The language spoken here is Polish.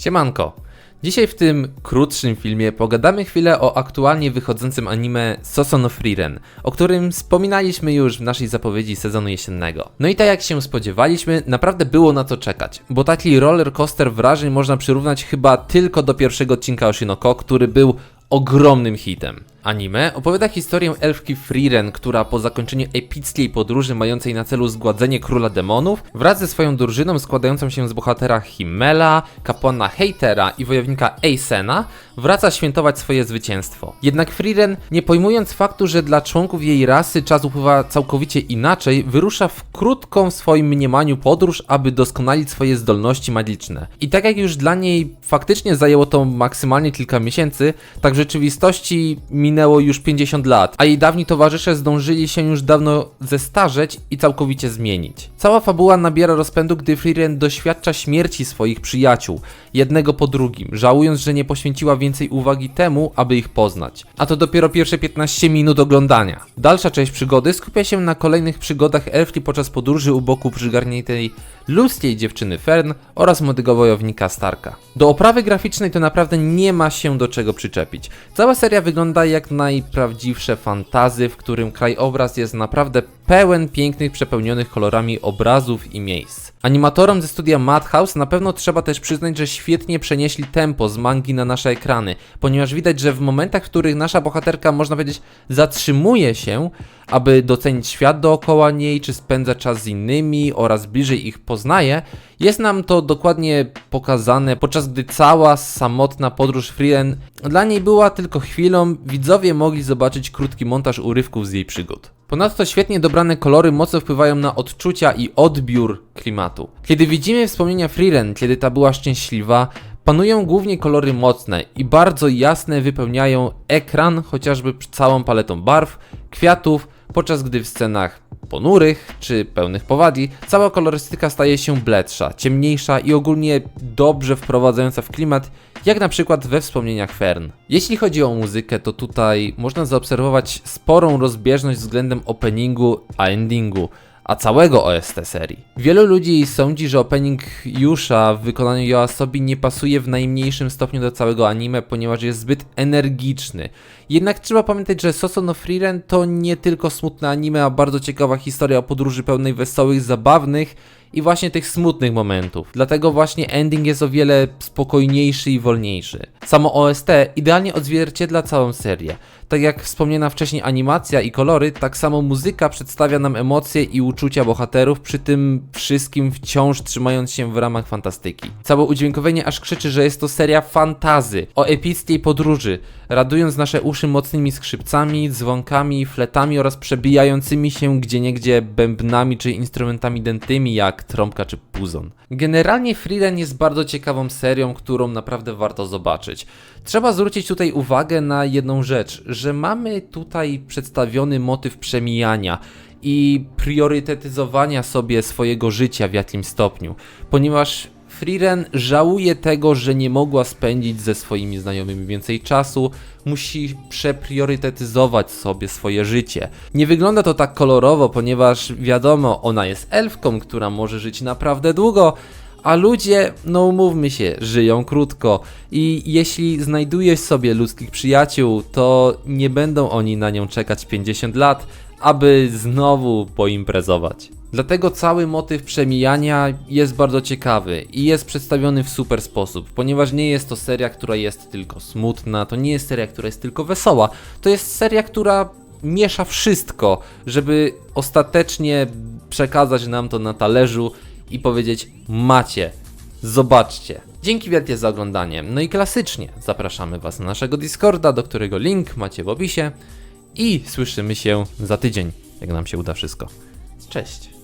Siemanko! Dzisiaj w tym krótszym filmie pogadamy chwilę o aktualnie wychodzącym anime Sosono Frieren, o którym wspominaliśmy już w naszej zapowiedzi sezonu jesiennego. No i tak jak się spodziewaliśmy, naprawdę było na to czekać, bo taki roller coaster wrażeń można przyrównać chyba tylko do pierwszego odcinka Oshinoko, który był ogromnym hitem. Anime opowiada historię elfki Frieren, która po zakończeniu epickiej podróży mającej na celu zgładzenie króla demonów, wraz ze swoją drużyną składającą się z bohatera Himmela, kapłana Heitera i wojownika Eisena, wraca świętować swoje zwycięstwo. Jednak Frieren, nie pojmując faktu, że dla członków jej rasy czas upływa całkowicie inaczej, wyrusza w krótką w swoim mniemaniu podróż, aby doskonalić swoje zdolności magiczne. I tak jak już dla niej faktycznie zajęło to maksymalnie kilka miesięcy, tak w rzeczywistości minęło już 50 lat, a jej dawni towarzysze zdążyli się już dawno zestarzeć i całkowicie zmienić. Cała fabuła nabiera rozpędu, gdy Frieren doświadcza śmierci swoich przyjaciół, jednego po drugim, żałując, że nie poświęciła więcej uwagi temu, aby ich poznać. A to dopiero pierwsze 15 minut oglądania. Dalsza część przygody skupia się na kolejnych przygodach elfki podczas podróży u boku przygarniętej ludzkiej dziewczyny Fern oraz młodego wojownika Starka. Do oprawy graficznej to naprawdę nie ma się do czego przyczepić. Cała seria wygląda jak najprawdziwsze fantazy, w którym krajobraz jest naprawdę pełen pięknych, przepełnionych kolorami obrazów i miejsc. Animatorom ze studia Madhouse na pewno trzeba też przyznać, że świetnie przenieśli tempo z mangi na nasze ekrany, ponieważ widać, że w momentach, w których nasza bohaterka, można powiedzieć, zatrzymuje się, aby docenić świat dookoła niej, czy spędza czas z innymi oraz bliżej ich poznaje, jest nam to dokładnie pokazane, podczas gdy cała samotna podróż Frieren dla niej była tylko chwilą, widzowie mogli zobaczyć krótki montaż urywków z jej przygód. Ponadto świetnie dobrane kolory mocno wpływają na odczucia i odbiór klimatu. Kiedy widzimy wspomnienia Frieren, kiedy ta była szczęśliwa, panują głównie kolory mocne i bardzo jasne wypełniają ekran chociażby całą paletą barw, kwiatów, podczas gdy w scenach ponurych czy pełnych powagi, cała kolorystyka staje się bledsza, ciemniejsza i ogólnie dobrze wprowadzająca w klimat, jak na przykład we wspomnieniach Fern. Jeśli chodzi o muzykę, to tutaj można zaobserwować sporą rozbieżność względem openingu a endingu a całego OST serii. Wielu ludzi sądzi, że opening Yusha w wykonaniu Yoasobi nie pasuje w najmniejszym stopniu do całego anime, ponieważ jest zbyt energiczny. Jednak trzeba pamiętać, że Soso no Frieren to nie tylko smutne anime, a bardzo ciekawa historia o podróży pełnej wesołych, zabawnych i właśnie tych smutnych momentów. Dlatego właśnie ending jest o wiele spokojniejszy i wolniejszy. Samo OST idealnie odzwierciedla całą serię. Tak jak wspomniana wcześniej animacja i kolory, tak samo muzyka przedstawia nam emocje i uczucia bohaterów, przy tym wszystkim wciąż trzymając się w ramach fantastyki. Całe udźwiękowienie aż krzyczy, że jest to seria fantazy, o epickiej podróży, radując nasze uszy mocnymi skrzypcami, dzwonkami, fletami oraz przebijającymi się gdzieniegdzie bębnami czy instrumentami dętymi jak trąbka czy puzon. Generalnie Frieren jest bardzo ciekawą serią, którą naprawdę warto zobaczyć. Trzeba zwrócić tutaj uwagę na jedną rzecz, że mamy tutaj przedstawiony motyw przemijania i priorytetyzowania sobie swojego życia w jakimś stopniu, ponieważ Frieren żałuje tego, że nie mogła spędzić ze swoimi znajomymi więcej czasu, musi przepriorytetyzować sobie swoje życie. Nie wygląda to tak kolorowo, ponieważ wiadomo, ona jest elfką, która może żyć naprawdę długo, a ludzie, no umówmy się, żyją krótko i jeśli znajdujesz sobie ludzkich przyjaciół, to nie będą oni na nią czekać 50 lat, aby znowu poimprezować. Dlatego cały motyw przemijania jest bardzo ciekawy i jest przedstawiony w super sposób, ponieważ nie jest to seria, która jest tylko smutna, to nie jest seria, która jest tylko wesoła, to jest seria, która miesza wszystko, żeby ostatecznie przekazać nam to na talerzu i powiedzieć macie, zobaczcie. Dzięki wielkie za oglądanie. No i klasycznie zapraszamy Was na naszego Discorda, do którego link macie w opisie i słyszymy się za tydzień, jak nam się uda wszystko. Cześć.